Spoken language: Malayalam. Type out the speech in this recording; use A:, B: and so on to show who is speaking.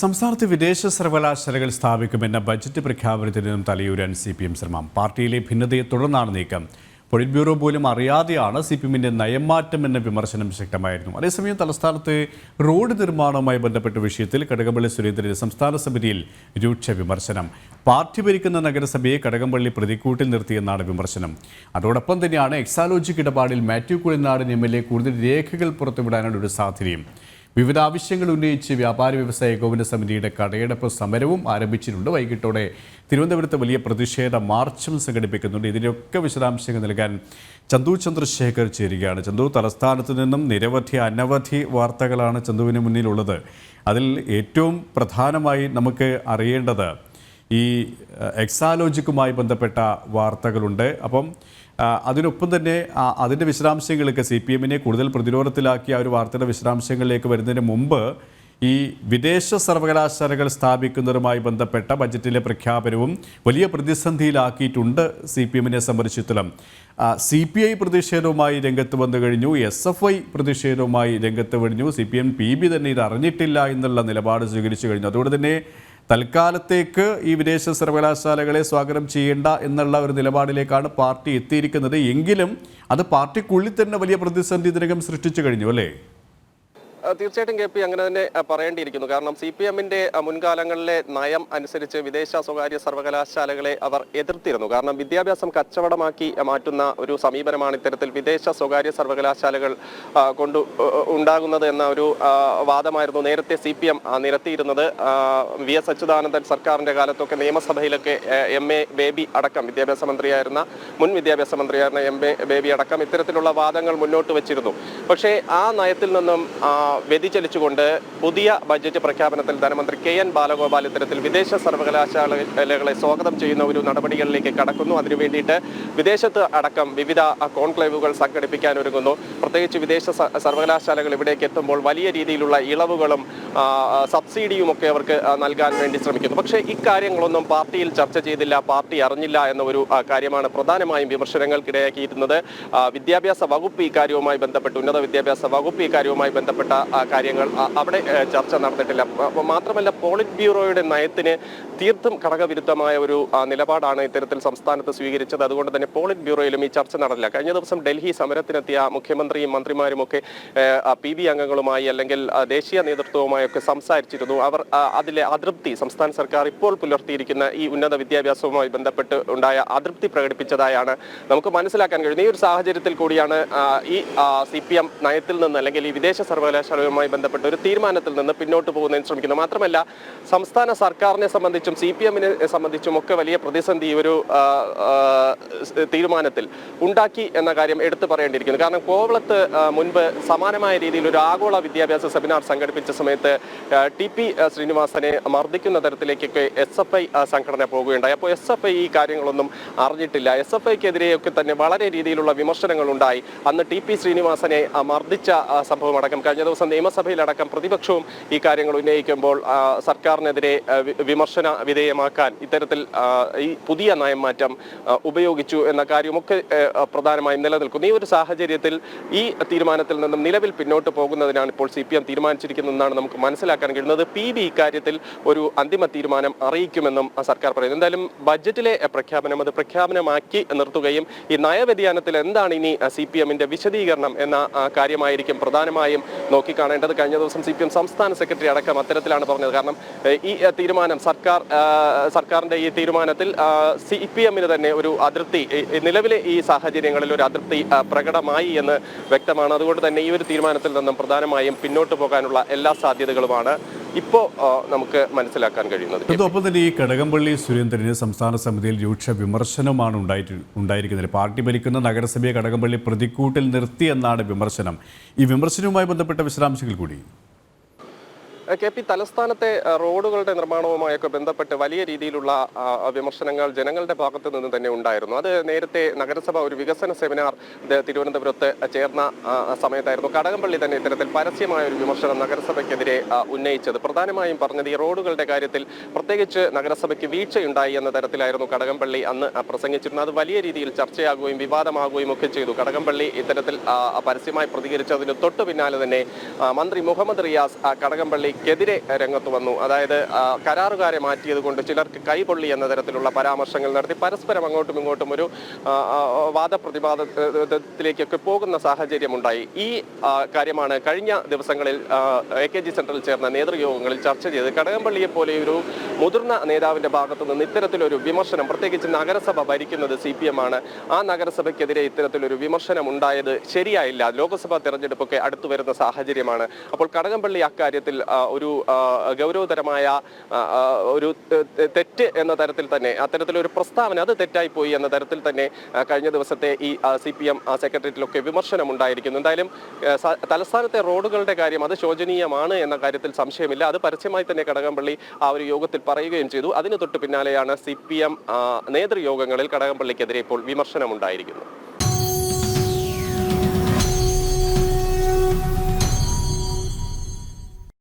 A: സംസ്ഥാനത്ത് വിദേശ സർവകലാശാലകൾ സ്ഥാപിക്കുമെന്ന ബജറ്റ് പ്രഖ്യാപനത്തിനും തലയൂരാൻ സി പി എം ശ്രമം. പാർട്ടിയിലെ ഭിന്നതയെ തുടർന്നാണ് നീക്കം. പൊളിറ്റ് ബ്യൂറോ പോലും അറിയാതെയാണ് സി പി എമ്മിന്റെ നയംമാറ്റം എന്ന വിമർശനം ശക്തമായിരുന്നു. അതേസമയം തലസ്ഥാനത്ത് റോഡ് നിർമ്മാണവുമായി ബന്ധപ്പെട്ട വിഷയത്തിൽ കടകംപള്ളി സുരേന്ദ്രന്റെ സംസ്ഥാന സമിതിയിൽ രൂക്ഷ വിമർശനം. പാർട്ടി ഭരിക്കുന്ന നഗരസഭയെ കടകംപള്ളി പ്രതിക്കൂട്ടിൽ നിർത്തിയെന്നാണ് വിമർശനം. അതോടൊപ്പം തന്നെയാണ് എക്സാലോജിക് ഇടപാടിൽ Mathew Kuzhalnadan M L A കൂടുതൽ രേഖകൾ പുറത്തുവിടാനുള്ള ഒരു സാധ്യതയും. വിവിധ ആവശ്യങ്ങൾ ഉന്നയിച്ച് വ്യാപാര വ്യവസായ ഏകോപന സമിതിയുടെ കടയടപ്പ് സമരവും ആരംഭിച്ചിട്ടുണ്ട്. വൈകിട്ടോടെ തിരുവനന്തപുരത്ത് വലിയ പ്രതിഷേധ മാർച്ചും സംഘടിപ്പിക്കുന്നുണ്ട്. ഇതിനൊക്കെ വിശദാംശങ്ങൾ നൽകാൻ ചന്തു ചന്ദ്രശേഖർ ചേരുകയാണ്. ചന്തു തലസ്ഥാനത്ത് നിന്നും നിരവധി അനവധി വാർത്തകളാണ് ചന്തുവിന് മുന്നിലുള്ളത്. അതിൽ ഏറ്റവും പ്രധാനമായി നമുക്ക് അറിയേണ്ടത് ഈ എക്സാലോജിക്കുമായി ബന്ധപ്പെട്ട വാർത്തകളുണ്ട്. അപ്പം അതിനൊപ്പം തന്നെ അതിന്റെ വിശദാംശങ്ങളൊക്കെ സി പി എമ്മിനെ കൂടുതൽ പ്രതിരോധത്തിലാക്കി ആ ഒരു വാർത്തയുടെ വിശദാംശങ്ങളിലേക്ക് വരുന്നതിന് മുമ്പ് ഈ വിദേശ സർവകലാശാലകൾ സ്ഥാപിക്കുന്നതുമായി ബന്ധപ്പെട്ട ബജറ്റിലെ പ്രഖ്യാപനവും വലിയ പ്രതിസന്ധിയിലാക്കിയിട്ടുണ്ട് സി പി എമ്മിനെ സംബന്ധിച്ചിടത്തോളം. സി പി ഐ പ്രതിഷേധവുമായി രംഗത്ത് വന്നു കഴിഞ്ഞു എസ് എഫ് ഐ പ്രതിഷേധവുമായി രംഗത്ത് കഴിഞ്ഞു C P M P B തന്നെ ഇത് അറിഞ്ഞിട്ടില്ല എന്നുള്ള നിലപാട് സ്വീകരിച്ചു കഴിഞ്ഞു. അതുകൊണ്ട് തന്നെ തൽക്കാലത്തേക്ക് ഈ വിദേശ സർവകലാശാലകളെ സ്വാഗതം ചെയ്യേണ്ട എന്നുള്ള ഒരു നിലപാടിലേക്കാണ് പാർട്ടി എത്തിയിരിക്കുന്നത്. എങ്കിലും അത് പാർട്ടിക്കുള്ളിൽ തന്നെ വലിയ പ്രതിസന്ധി ഇതിനകം സൃഷ്ടിച്ചു കഴിഞ്ഞു അല്ലേ?
B: തീർച്ചയായിട്ടും കെ പി അങ്ങനെ തന്നെ പറയേണ്ടിയിരിക്കുന്നു. കാരണം സി പി എമ്മിന്റെ മുൻകാലങ്ങളിലെ നയം അനുസരിച്ച് വിദേശ സ്വകാര്യ സർവകലാശാലകളെ അവർ എതിർത്തിരുന്നു. കാരണം വിദ്യാഭ്യാസം കച്ചവടമാക്കി മാറ്റുന്ന ഒരു സമീപനമാണ് ഇത്തരത്തിൽ വിദേശ സ്വകാര്യ സർവകലാശാലകൾ കൊണ്ടു ഉണ്ടാകുന്നത് എന്ന ഒരു വാദമായിരുന്നു നേരത്തെ സി പി എം നിരത്തിയിരുന്നത്. വി എസ് അച്യുതാനന്ദൻ സർക്കാരിന്റെ കാലത്തൊക്കെ നിയമസഭയിലൊക്കെ എം എ ബേബി അടക്കം വിദ്യാഭ്യാസ മന്ത്രിയായിരുന്ന മുൻ വിദ്യാഭ്യാസ മന്ത്രിയായിരുന്ന എം എ ബേബി അടക്കം ഇത്തരത്തിലുള്ള വാദങ്ങൾ മുന്നോട്ട് വെച്ചിരുന്നു. പക്ഷേ ആ നയത്തിൽ നിന്നും വ്യതിചലിച്ചുകൊണ്ട് പുതിയ ബജറ്റ് പ്രഖ്യാപനത്തിൽ ധനമന്ത്രി കെ എൻ ബാലഗോപാൽ ഇത്തരത്തിൽ വിദേശ സർവകലാശാലകളെ സ്വാഗതം ചെയ്യുന്ന ഒരു നടപടികളിലേക്ക് കടക്കുന്നു. അതിനു വേണ്ടിയിട്ട് വിദേശത്ത് അടക്കം വിവിധ കോൺക്ലേവുകൾ സംഘടിപ്പിക്കാൻ ഒരുങ്ങുന്നു. പ്രത്യേകിച്ച് വിദേശ സർവകലാശാലകൾ ഇവിടേക്ക് എത്തുമ്പോൾ വലിയ രീതിയിലുള്ള ഇളവുകളും സബ്സിഡിയും ഒക്കെ അവർക്ക് നൽകാൻ വേണ്ടി ശ്രമിക്കുന്നു. പക്ഷേ ഇക്കാര്യങ്ങളൊന്നും പാർട്ടിയിൽ ചർച്ച ചെയ്തില്ല പാർട്ടി അറിഞ്ഞില്ല എന്ന ഒരു കാര്യമാണ് പ്രധാനമായും വിമർശനങ്ങൾക്കിടയാക്കിയിരുന്നത്. വിദ്യാഭ്യാസ വകുപ്പ് ഇക്കാര്യവുമായി ബന്ധപ്പെട്ട് ഉന്നത വിദ്യാഭ്യാസ വകുപ്പ് ഇക്കാര്യവുമായി ബന്ധപ്പെട്ട കാര്യങ്ങൾ അവിടെ ചർച്ച നടന്നിട്ടില്ല. മാത്രമല്ല പോളിറ്റ് ബ്യൂറോയുടെ നയത്തിന് തീർത്തും ഘടകവിരുദ്ധമായ ഒരു നിലപാടാണ് ഇത്തരത്തിൽ സംസ്ഥാനത്ത് സ്വീകരിച്ചത്. അതുകൊണ്ട് തന്നെ പോളിറ്റ് ബ്യൂറോയിലും ഈ ചർച്ച നടന്നില്ല. കഴിഞ്ഞ ദിവസം ഡൽഹി സമരത്തിനെത്തിയ മുഖ്യമന്ത്രിയും മന്ത്രിമാരും ഒക്കെ പി ബി അംഗങ്ങളുമായി അല്ലെങ്കിൽ ദേശീയ നേതൃത്വവുമായി ഒക്കെ സംസാരിച്ചിരുന്നു. അവർ അതിലെ അതൃപ്തി സംസ്ഥാന സർക്കാർ ഇപ്പോൾ പുലർത്തിയിരിക്കുന്ന ഈ ഉന്നത വിദ്യാഭ്യാസവുമായി ബന്ധപ്പെട്ട് ഉണ്ടായ അതൃപ്തി പ്രകടിപ്പിച്ചതായാണ് നമുക്ക് മനസ്സിലാക്കാൻ കഴിയുന്നത്. ഈ ഒരു സാഹചര്യത്തിൽ കൂടിയാണ് ഈ സി നയത്തിൽ നിന്ന് അല്ലെങ്കിൽ ഈ വിദേശ സർവകലാശാലയുമായി ബന്ധപ്പെട്ട് ഒരു തീരുമാനത്തിൽ നിന്ന് പിന്നോട്ട് പോകുന്നതിന് ശ്രമിക്കുന്നു. മാത്രമല്ല സംസ്ഥാന സർക്കാരിനെ സംബന്ധിച്ചും സി പി എമ്മിനെ സംബന്ധിച്ചും ഒക്കെ വലിയ പ്രതിസന്ധി ഒരു തീരുമാനത്തിൽ ഉണ്ടാക്കി എന്ന കാര്യം എടുത്തു പറയേണ്ടിയിരിക്കുന്നു. കാരണം കോവളത്ത് മുൻപ് സമാനമായ രീതിയിൽ ഒരു ആഗോള വിദ്യാഭ്യാസ സെമിനാർ സംഘടിപ്പിച്ച സമയത്ത് ടി പി ശ്രീനിവാസനെ മർദ്ദിക്കുന്ന തരത്തിലേക്കൊക്കെ എസ് എഫ് ഐ സംഘടന പോവുകയുണ്ടായി അപ്പോൾ എസ് എഫ് ഐ ഈ കാര്യങ്ങളൊന്നും അറിഞ്ഞിട്ടില്ല. എസ് എഫ് ഐക്കെതിരെയൊക്കെ തന്നെ വളരെ രീതിയിലുള്ള വിമർശനങ്ങൾ ഉണ്ടായി അന്ന് ടി പി ശ്രീനിവാസനെ മർദ്ദിച്ച ആ, സംഭവം അടക്കം കഴിഞ്ഞ ദിവസം നിയമസഭയിലടക്കം പ്രതിപക്ഷവും ഈ കാര്യങ്ങൾ ഉന്നയിക്കുമ്പോൾ സർക്കാരിനെതിരെ വിമർശന വിധേയമാക്കാൻ ഇത്തരത്തിൽ ഈ പുതിയ നയം മാറ്റം ഉപയോഗിച്ചു എന്ന കാര്യമൊക്കെ പ്രധാനമായും നിലനിൽക്കുന്നു. ഈ ഒരു സാഹചര്യത്തിൽ ഈ തീരുമാനത്തിൽ നിന്നും നിലവിൽ പിന്നോട്ട് പോകുന്നതിനാണ് ഇപ്പോൾ സി പി എം തീരുമാനിച്ചിരിക്കുന്നതെന്നാണ് നമുക്ക് മനസ്സിലാക്കാൻ കഴിയുന്നത്. പി ബി ഇക്കാര്യത്തിൽ ഒരു അന്തിമ തീരുമാനം അറിയിക്കുമെന്നും സർക്കാർ പറയുന്നു. എന്തായാലും ബജറ്റിലെ പ്രഖ്യാപനം അത് പ്രഖ്യാപനമാക്കി നിർത്തുകയും ഈ നയവ്യതിയാനത്തിൽ എന്താണ് ഇനി സി പി എമ്മിന്റെ വിശദീകരണം എന്ന കാര്യമായിരിക്കും പ്രധാനമായും നോക്കിക്കാണേണ്ടത്. കഴിഞ്ഞ ദിവസം സി സംസ്ഥാന സെക്രട്ടറി അടക്കം അത്തരത്തിലാണ് പറഞ്ഞത്. കാരണം ഈ തീരുമാനം സർക്കാർ സർക്കാരിന്റെ ഈ തീരുമാനത്തിൽ സി പി എമ്മിന് തന്നെ ഒരു ഈ നിലവിലെ ഈ സാഹചര്യങ്ങളിൽ ഒരു അതിർത്തി പ്രകടമായി എന്ന് വ്യക്തമാണ്. അതുകൊണ്ട് തന്നെ ഈ ഒരു തീരുമാനത്തിൽ നിന്നും പ്രധാനമായും പിന്നോട്ട് പോകാനുള്ള എല്ലാ സാധ്യതകളുമാണ്. ഇപ്പോ ആ, നമുക്ക് മനസ്സിലാക്കാൻ കഴിയുന്നത്
A: അതോടൊപ്പം തന്നെ ഈ കടകംപള്ളി സുരേന്ദ്രന് സംസ്ഥാന സമിതിയിൽ രൂക്ഷ വിമർശനമാണ് ഉണ്ടായിട്ട് ഉണ്ടായിരിക്കുന്നത്. പാർട്ടി ഭരിക്കുന്ന നഗരസഭയെ കടകംപള്ളി പ്രതിക്കൂട്ടിൽ നിർത്തി എന്നാണ് വിമർശനം. ഈ വിമർശനവുമായി ബന്ധപ്പെട്ട വിശദാംശങ്ങൾ കൂടി.
B: കെ പി തലസ്ഥാനത്തെ റോഡുകളുടെ നിർമ്മാണവുമായൊക്കെ ബന്ധപ്പെട്ട് വലിയ രീതിയിലുള്ള വിമർശനങ്ങൾ ജനങ്ങളുടെ ഭാഗത്തു നിന്ന് തന്നെ ഉണ്ടായിരുന്നു. അത് നേരത്തെ നഗരസഭ ഒരു വികസന സെമിനാർ തിരുവനന്തപുരത്ത് ചേർന്ന സമയത്തായിരുന്നു. കടകംപള്ളി തന്നെ ഇത്തരത്തിൽ പരസ്യമായ ഒരു വിമർശനം നഗരസഭയ്ക്കെതിരെ ഉന്നയിച്ചത്. പ്രധാനമായും പറഞ്ഞത് ഈ റോഡുകളുടെ കാര്യത്തിൽ പ്രത്യേകിച്ച് നഗരസഭയ്ക്ക് വീഴ്ചയുണ്ടായി എന്ന തരത്തിലായിരുന്നു കടകംപള്ളി അന്ന് പ്രസംഗിച്ചിരുന്നത്. അത് വലിയ രീതിയിൽ ചർച്ചയാകുകയും വിവാദമാകുകയും ഒക്കെ ചെയ്തു. കടകംപള്ളി ഇത്തരത്തിൽ പരസ്യമായി പ്രതികരിച്ചതിന് തൊട്ടു പിന്നാലെ തന്നെ മന്ത്രി മുഹമ്മദ് റിയാസ് കടകംപള്ളി കടകംപള്ളിക്കെതിരെ രംഗത്ത് വന്നു. അതായത് കരാറുകാരെ മാറ്റിയത് കൊണ്ട് ചിലർക്ക് കൈപൊള്ളി എന്ന തരത്തിലുള്ള പരാമർശങ്ങൾ നടത്തി പരസ്പരം അങ്ങോട്ടും ഇങ്ങോട്ടും ഒരു വാദപ്രതിവാദത്തിലേക്കൊക്കെ പോകുന്ന സാഹചര്യമുണ്ടായി. ഈ കാര്യമാണ് കഴിഞ്ഞ ദിവസങ്ങളിൽ എ കെ ജി സെന്ററിൽ ചേർന്ന നേതൃയോഗങ്ങളിൽ ചർച്ച ചെയ്ത് കടകംപള്ളിയെ പോലെ ഒരു മുതിർന്ന നേതാവിന്റെ ഭാഗത്തു നിന്ന് ഇത്തരത്തിലൊരു വിമർശനം പ്രത്യേകിച്ച് നഗരസഭ ഭരിക്കുന്നത് സി പി എം ആണ്. ആ നഗരസഭയ്ക്കെതിരെ ഇത്തരത്തിലൊരു വിമർശനം ഉണ്ടായത് ശരിയായില്ല. ലോക്സഭാ തെരഞ്ഞെടുപ്പൊക്കെ അടുത്തു വരുന്ന സാഹചര്യമാണ്. അപ്പോൾ കടകംപള്ളി അക്കാര്യത്തിൽ ഒരു ഗൗരവതരമായ ഒരു തെറ്റ് എന്ന തരത്തിൽ തന്നെ അത്തരത്തിലൊരു പ്രസ്താവന അത് തെറ്റായിപ്പോയി എന്ന തരത്തിൽ തന്നെ കഴിഞ്ഞ ദിവസത്തെ ഈ സി പി എം സെക്രട്ടേറിയറ്റിലൊക്കെ വിമർശനം ഉണ്ടായിരിക്കുന്നു എന്തായാലും തലസ്ഥാനത്തെ റോഡുകളുടെ കാര്യം അത് ശോചനീയമാണ് എന്ന കാര്യത്തിൽ സംശയമില്ല. അത് പരസ്യമായി തന്നെ കടകംപള്ളി ആ ഒരു യോഗത്തിൽ പറയുകയും ചെയ്തു. അതിന് തൊട്ട് പിന്നാലെയാണ് സി പി എം നേതൃയോഗങ്ങളിൽ കടകംപള്ളിക്കെതിരെ ഇപ്പോൾ വിമർശനം ഉണ്ടായിരിക്കുന്നത്